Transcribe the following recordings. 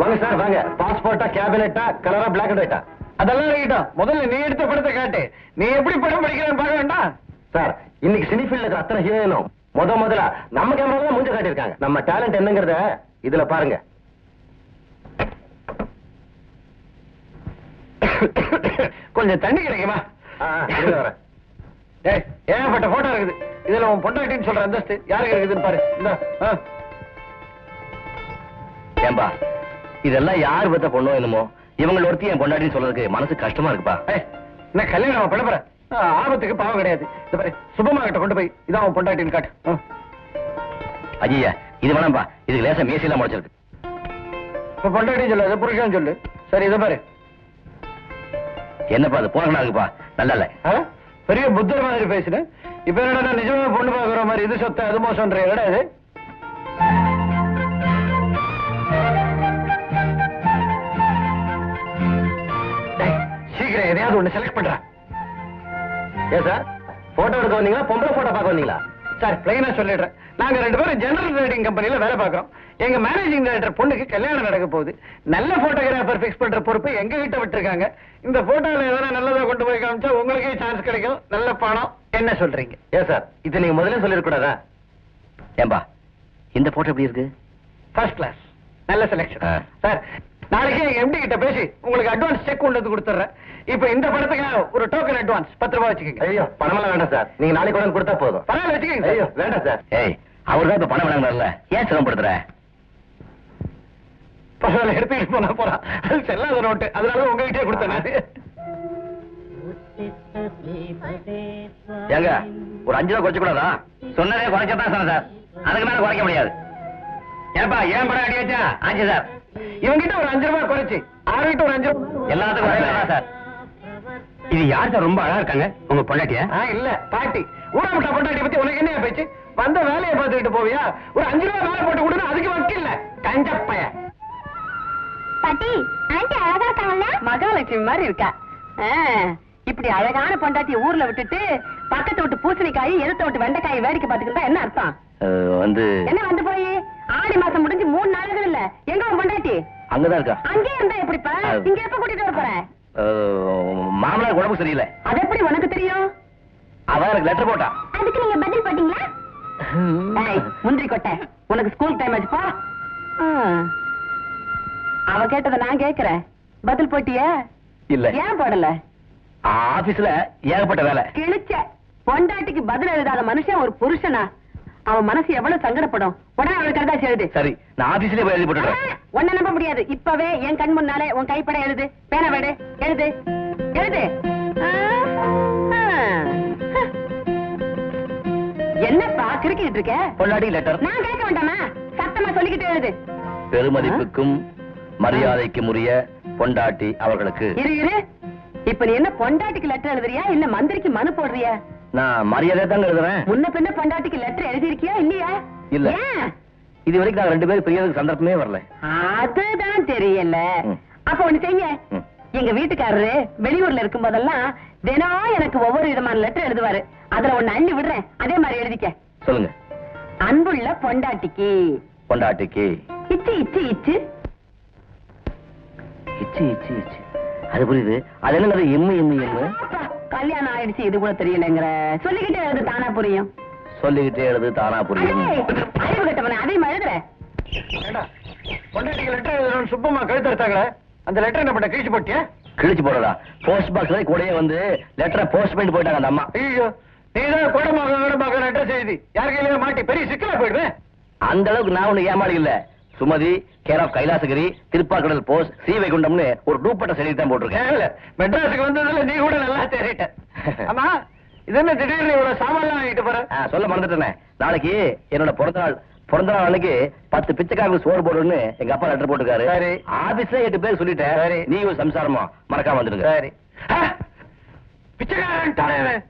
வாங்க சார் வாங்க. பாஸ்போர்ட்டா கேபினட்டா கலரா பிளாக் அண்ட் ஒயிட்டா அதெல்லாம் இருக்கட்டும். முதல்ல நீ எடுத்த படத்தை காட்டு. நீ எப்படி படம் படிக்கிறேன்னு பார்க்க வேண்டாம். சார் இன்னைக்கு சினி ஃபீல்ட்ல இருக்கிற அத்தனை ஹீரோயினும் முத முதல்ல நம்ம கேமரா தான் மூஞ்ச காட்டியிருக்காங்க. நம்ம டேலண்ட் என்னங்கறத இதுல பாருங்க. கொஞ்சம் தண்ணி கிடைக்குமா? ஏகப்பட்ட போட்டோ இருக்குது. இதுல உன் பொண்டாட்டின்னு சொல்ற அந்தஸ்து யாருக்கு இருக்குதுன்னு பாரு. இந்த ஏம்பா இதெல்லாம் யார் பத்த பொண்ணோ என்னமோ? இவங்கள ஒருத்தி என் பொண்டாட்டின்னு சொல்றதுக்கு மனசு கஷ்டமா இருக்குப்பா. என்ன கல்யாணம் பண்ண போற? ஆபத்துக்கு பாவம் கிடையாது. இந்த பாரு சுபமா கிட்ட கொண்டு போய் இதான் உன் பொண்டாட்டின்னு காட்டு. ஐயா இது வேணாம்பா. இதுக்கு லேசா மீசையெல்லாம் முளைச்சிருக்கு. இப்ப பொண்டாட்டின்னு சொல்லு புருஷன் சொல்லு. சரி இதை பாரு. என்னப்பா அது போனா இருக்குப்பா. நல்லா இல்ல? பெரிய புத்தர் மாதிரி பேசுறேன் இப்ப என்னடா நிஜமா பொண்ணு பாக்குற மாதிரி இது சொத்த அது மோசம்ன்ற என்னடா இது ஒண்ணு செலக்ட் பண்றா ஏன் சார் போட்டோ எடுக்க வந்தீங்களா? பொம்பளை போட்டோ பார்க்க வந்தீங்களா? சார் பிளைனா சொல்லிடுறேன். நாங்க ரெண்டு பேரும் ஜெனரல் ட்ரேடிங் கம்பெனில வேலை பார்க்கறோம். எங்க மேனேஜிங் டைரக்டர் பொண்ணுக்கு கல்யாணம் நடக்க போகுது. நல்ல போட்டோகிராஃபர் ஃபிக்ஸ் பண்ற பொறுப்பு எங்க கிட்ட விட்டுருக்காங்க. இந்த போட்டோல எதனா நல்லதா கொண்டு போய் காமிச்சா உங்களுக்கே சான்ஸ் கிடைக்கும். நல்ல பணம். என்ன சொல்றீங்க? ஏன் சார் இதை நீங்க முதல்ல சொல்லிருக்கூடாதா ஏம்பா இந்த போட்டோ எப்படி இருக்கு? ஃபர்ஸ்ட் கிளாஸ் நல்ல செலெக்ஷன். சார் நாளைக்கு எம்டி கிட்ட பேசி உங்களுக்கு அட்வான்ஸ் செக் கொண்டு வந்து கொடுத்துறேன். இப்போ இந்த படத்துக்கு ஒரு டோக்கன் அட்வான்ஸ் பத்து ரூபாய் வச்சுக்கோங்க. ஐயோ பணமெல்லாம் வேண்டாம் சார். நீங்க நாளைக்கு கொண்டு வந்து கொடுத்தா போதும். பரவாயில்ல வச்சுக்கோங்க. ஐயோ. வேண்டாம் சார். ஏய் அவர் தான் இப்ப பணம் வேணாங்கல்ல ஏன் சிரமப்படுத்துற? பரவாயில்ல எடுத்துக்கிட்டு போனா போறான் அது செல்லாத நோட்டு அதனால உங்ககிட்டயே கொடுத்தேன் நானு. ஏங்க ஒரு அஞ்சு ரூபா குறைச்சு கூடாதா சொன்னதே குறைச்சதான் சார் சார். அதுக்கு மேல குறைக்க முடியாது. ஏன்பா ஏன் படம் அடி வச்சா அஞ்சு சார். இவங்கிட்ட ஒரு அஞ்சு ரூபாய் குறைச்சு ஆறுகிட்ட ஒரு அஞ்சு ரூபாய். எல்லாத்துக்கும் சார்? இது யார் சார்? ரொம்ப அழகா இருக்காங்க. உங்க பொண்டாட்டியா? ஆ, இல்ல பாட்டி. ஊராமட்டா பொண்டாட்டி பத்தி உனக்கு என்ன பேச்சு? வந்த வேலையை பார்த்துக்கிட்டு போவியா? ஒரு அஞ்சு ரூபாய் வேலை போட்டு கொடுன்னு அதுக்கு வக்கில்ல. கஞ்சப்பைய. பாட்டி ஆண்டி அழகா இருக்காங்கல்ல? மகாலட்சுமி மாதிரி இருக்கா? இப்படி அழகான பொண்டாட்டிய ஊர்ல விட்டுட்டு பக்கத்து விட்டு பூசணிக்காய் எதிர்த்த விட்டு வெண்டைக்காய் வேடிக்கை பார்த்துக்கிட்டா என்ன அர்த்தம்? வந்து என்ன வந்து போய்? ஆடி மாசம் முடிஞ்சு மூணு நாளுகள் இல்ல. எங்க உன் பொண்டாட்டி? அங்கதான் இருக்கா? அங்கே இருந்தா எப்படிப்பா? இங்க எப்ப கூட்டிட்டு வர போற? மாமனார் உடம்பு சரியில்லை. அது எப்படி உனக்கு தெரியும்? அவன் எனக்கு லெட்டர் போட்டா. அதுக்கு நீங்க பதில் போட்டீங்களா? முந்திரி கொட்டை. உனக்கு ஸ்கூல் டைம் ஆச்சு போ. ஆ. அவ கேட்டதை நான் கேக்குறேன் பதில் போட்டியா? இல்ல. ஏன் போடல? ஆபீஸ்ல ஏகப்பட்ட வேலை. கிழிச்ச. பொண்டாட்டிக்கு பதில் எழுதாத மனுஷன் ஒரு புருஷனா? அவன் மனசு எவ்வளவு சங்கடப்படும்? உடனே அவளுக்கு கருதாச்சு எழுது. சரி நான் ஆபீஸ்லயே போய் எழுதி போட்டுறேன் உன்னை நம்ப முடியாது. இப்பவே என் கண் முன்னாலே உன் கைப்பட எழுது. பேன வேடு எழுது. எழுது. என்னப்பா கிறுக்கிட்டு இருக்க? பொள்ளாடி லெட்டர் நான் கேட்க வேண்டாமா? சத்தமா சொல்லிக்கிட்டு எழுது. பெருமதிப்புக்கும் மரியாதைக்கும் உரிய பொண்டாட்டி அவர்களுக்கு. இரு இரு. இப்ப நீ என்ன பொண்டாட்டிக்கு லெட்டர் எழுதுறியா? இல்ல மந்திரிக்கு மனு போடுறியா? நான் மரியாதை தாங்க எழுதுறேன். முன்ன பின்ன பொண்டாட்டிக்கு லெட்டர் எழுதிருக்கியா இல்லையா? இல்ல. இது வரைக்கும் நாங்க ரெண்டு பேரும் பிரியறதுக்கு சந்தர்ப்பமே வரல. அதுதான் தெரியல. அப்ப ஒண்ணு செய்ய. எங்க வீட்டுக்காரரு வெளியூர்ல இருக்கும் போதெல்லாம் தினம் எனக்கு ஒவ்வொரு விதமான லெட்டர் எழுதுவாரு. அதுல ஒண்ணு அள்ளி விடுறேன். அதே மாதிரி எழுதிக்க. சொல்லுங்க. அன்புள்ள பொண்டாட்டிக்கு. பொண்டாட்டிக்கு. இச்சு இச்சு இச்சு. இச்சு இச்சு இச்சு. அது புரியுது. அது என்னது? எம்மு எம்மு எம்மு? அப்பா, கல்யாணம் ஆயிடுச்சு இது கூட தெரியலங்கிற. சொல்லிக்கிட்டே எழுது தானா புரியும். சொல்லிக்கிட்டே எழுது தானா புரியும். அறிவு கட்டவனே அதையும் எழுதுற. பொண்டாட்டிக்கு லெட்டர் எழுதணும்னு சுப்பமா கழுத்து எடுத்தாங்களே அந்த லெட்டர் என்ன பண்ண கிழிச்சு போட்டியா? கிழிச்சு போடுறதா போஸ்ட் பாக்ஸ்ல கூடயே வந்து லெட்டரை போஸ்ட் பண்ணிட்டு போயிட்டாங்க அந்த அம்மா. ஐயோ நீதான் கோடமாக கோடமாக லெட்டர் செய்தி. யார் கையில மாட்டி பெரிய சிக்கலா போயிடுவேன் அந்த அளவுக்கு நான் ஒண்ணு ஏமாளி இல்ல Sumathi care of Kailasagiri Thiruparkadal post C வைகுண்டம்னு ஒரு டூப்பட்ட செடி தான் போட்டிருக்கேன். மெட்ராஸுக்கு வந்ததுல நீ கூட நல்லா தேறிட்ட ஆமா இது என்ன திடீர்னு இவ்வளவு சாமான்லாம் வாங்கிட்டு போற? சொல்ல மறந்துட்டேனே. நாளைக்கு என்னோட பிறந்த நாள் பிறந்த நாள் அன்னைக்கு பத்து பிச்சைக்காரங்களுக்கு சோறு போடுன்னு எங்க அப்பா லெட்டர் போட்டுருக்காரு. சரி. ஆபீஸ்ல எட்டு பேர் சொல்லிட்டேன். சரி. நீ ஒரு சம்சாரமா மறக்காம வந்துடுங்க. சரி. பிச்சைக்காரன் தலைவன்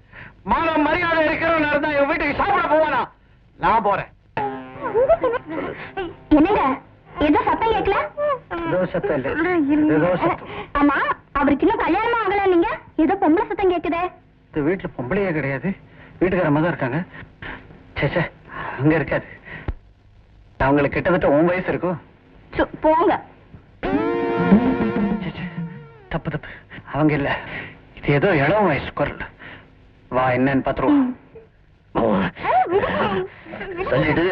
மானம் மரியாதை இருக்கிறவன் இருந்தா என் வீட்டுக்கு சாப்பிட போவானா? நான் போறேன். என்னங்க? ஏதோ சத்தம் கேட்கல? ஏதோ சத்தம் இல்ல. ஏதோ சத்தம். ஆமா அவருக்கு இன்னும் கல்யாணமா ஆகல நீங்க? ஏதோ பொம்பளை சத்தம் கேக்குதே. இந்த வீட்டுல பொம்பளையே கிடையாது. வீட்டுக்காரமா தான் இருக்காங்க. சே சே அங்க இருக்காது அவங்களுக்கு கிட்டத்தட்ட உன் வயசு இருக்கும். சு, போங்க. தப்பு தப்பு. அவங்க இல்ல. இது ஏதோ இளம் வயசு குரல். வா என்னன்னு பாத்துருவோம். சொல்லிட்டு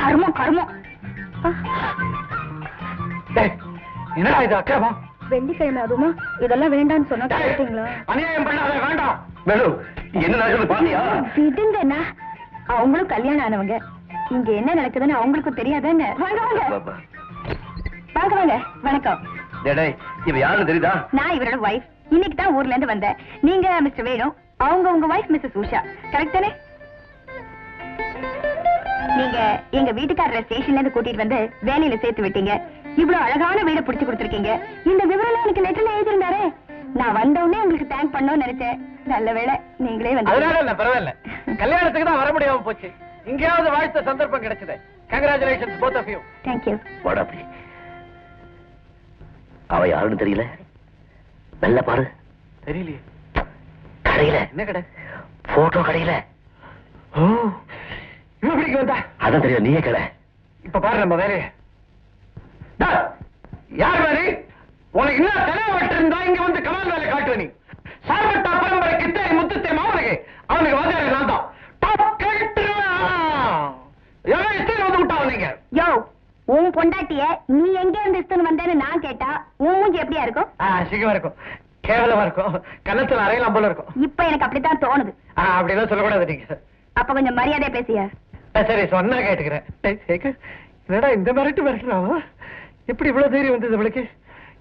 கர்மம் கர்மம். என்னடா இது அக்கிரமம்? வெள்ளிக்கிழமை அதுமா? இதெல்லாம் வேண்டாம்னு சொன்னா கேட்டீங்களா? அநியாயம் பண்ணாத வேண்டாம். வேலு என்ன நடக்குது பாத்தியா? விடுங்கண்ணா. அவங்களும் கல்யாணம் ஆனவங்க. இங்க என்ன நடக்குதுன்னு அவங்களுக்கும் தெரியாதாங்க வாங்க வாங்க. வாங்க வாங்க. வணக்கம். இவ யாருன்னு தெரியுதா? நான் இவரோட வைஃப் இன்னைக்கு தான் ஊர்ல இருந்து வந்தேன். நீங்க மிஸ்டர் வேணு. அவங்க உங்க வைஃப் மிஸ்ஸஸ் உஷா கரெக்ட் தானே? நீங்க எங்க வீட்டுக்காரரை ஸ்டேஷன்ல இருந்து கூட்டிட்டு வந்து வேலையில சேர்த்து விட்டீங்க. இவ்வளவு அழகான வீட புடிச்சு கொடுத்துருக்கீங்க. இந்த விவரம் எனக்கு லெட்டர்ல எழுதிருந்தாரே நான் வந்த உடனே உங்களுக்கு தேங்க் பண்ணணும்னு நினைச்சேன். நல்ல வேளை நீங்களே அதனால வந்து இல்ல பரவாயில்ல. கல்யாணத்துக்கு தான் வர முடியாம போச்சு. இங்கேயாவது வாழ்த்த சந்தர்ப்பம் கிடைச்சது. Congratulations both of you thank you வாடா அப்படி. அவ யாருன்னு தெரியல? நல்ல பாரு. தெரியலையே. கடையில. என்ன கடை? போட்டோ கடையில. ஓ. இப்படிக்கு வந்தா? அதான் தெரியும் நீயே கடை இப்ப பாரு நம்ம வேலைய. யார் வேலை உனக்கு என்ன தலைவட்டு இருந்தா இங்க வந்து கமால் வேலை காட்டுவ நீ. சார்பட்டா பரம்பரை கித்தே முத்துத்தே மாவனுக்கு அவனுக்கு வாத்தியார் நான் தான். உன் பொண்டாட்டிய நீ எங்க இருந்து இஸ்துன்னு வந்தேன்னு நான் கேட்டா உன் மூஞ்சி எப்படியா இருக்கும்? ஆ சிகமா இருக்கும். கேவலமா இருக்கும். கன்னத்துல அறையலாம் போல இருக்கும். இப்ப எனக்கு அப்படித்தான் தோணுது. ஆ, அப்படிலாம் சொல்லக்கூடாது நீங்க. அப்ப கொஞ்சம் மரியாதை பேசிய? சரி சொன்னா கேட்டுக்கிறேன். என்னடா இந்த மிரட்டு மிரட்டுறாவா? எப்படி இவ்வளவு தைரியம் வந்தது இவளுக்கு?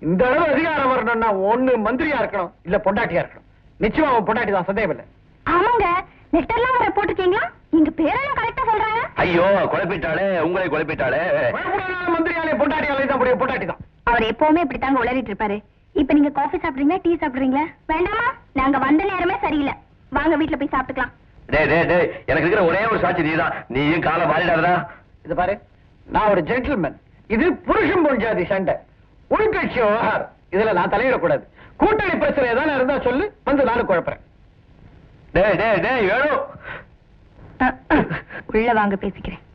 இந்த அளவு அதிகாரம் வரணும்னா ஒண்ணு மந்திரியா இருக்கணும் இல்ல பொண்டாட்டியா இருக்கணும். நிச்சயமா அவன் பொண்டாட்டி தான் சந்தேகம் இல்ல. ஆமாங்க லெட்டர்லாம் வர போட்டிருக்கீங்களா? எங்க பேரெல்லாம் கரெக்டா சொல்றாங்க. ஐயோ குழப்பிட்டாளே உங்களை குழப்பிட்டாளே. மந்திரியாலே பொண்டாட்டியாலே தான் பொண்டாட்டி தான். அவர் எப்பவுமே இப்படித்தாங்க உளறிட்டு இருப்பாரு. இப்ப நீங்க காஃபி சாப்பிடுறீங்களா டீ சாப்பிடுறீங்களா? வேண்டாமா நாங்க வந்த நேரமே சரியில்லை. வாங்க வீட்டுல போய் சாப்பிட்டுக்கலாம். டேய் டேய் டேய் எனக்கு இருக்கிற ஒரே ஒரு சாட்சி நீதான். நீயும் காலை மாறிடாதடா. இது பாரு நான் ஒரு ஜென்டில்மேன் இது புருஷன் பொன் ஜாதி சண்டை. உள்கட்சி விவகாரம். இதுல நான் தலையிடக்கூடாது. கூட்டணி பிரச்சனை ஏதாவது இருந்தா சொல்லு வந்து நானும் குழப்பறேன். டேய் டேய் டேய் வேணும் அஹ், அஹ். உள்ள வாங்க பேசிக்கிறேன்.